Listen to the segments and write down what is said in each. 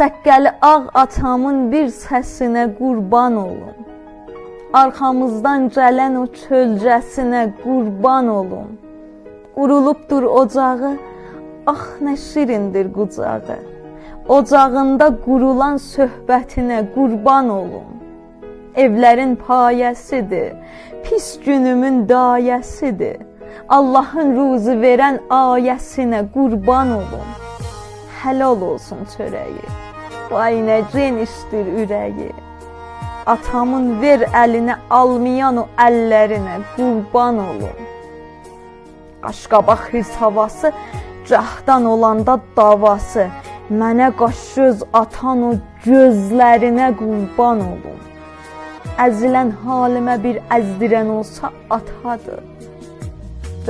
Səqqəli ağ atamın bir səsinə qurban olum. Arxamızdan gələn o kölgəsinə qurban olum. Urulubdur ocağı, ax nə şirindir qucağı. Ocağında qurulan söhbətinə qurban olum. Evlərin payəsidir, pis günümün dayəsidir. Allahın ruzu verən ayəsinə qurban olum. Helal olsun çörəyi. Vay nə genişdir ürəyi. Atamın ver əlinə almayan o əllərinə qurban olum. Qaşqabaq hırs havası, cəhdan olanda davası. Mənə qaş göz atan o gözlərinə qurban olum. Əzilən halimə bir əzdirən olsa atadır.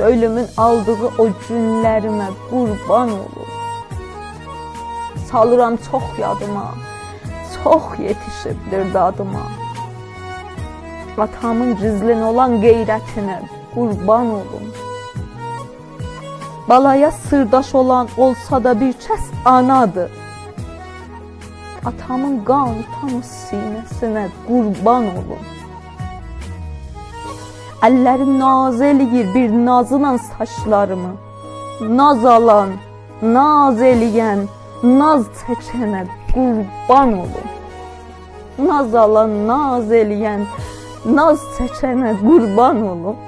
Ölümün aldığı o günlərimə qurban olum. Salıram çox yadıma, çox yetişibdir dadıma. Atamın gizlin olan qeyrətinə qurban olum. Balaya sırdaş olan olsa da bir kəs anadır. Atamın qan utanı sinəsinə qurban olum. Əlləri naz eləyir bir nazınan saçlarımı. Naz alan, naz eləyən, naz çəkənə qurban olum. Naz alan, naz eləyən, naz çəkənə qurban olum.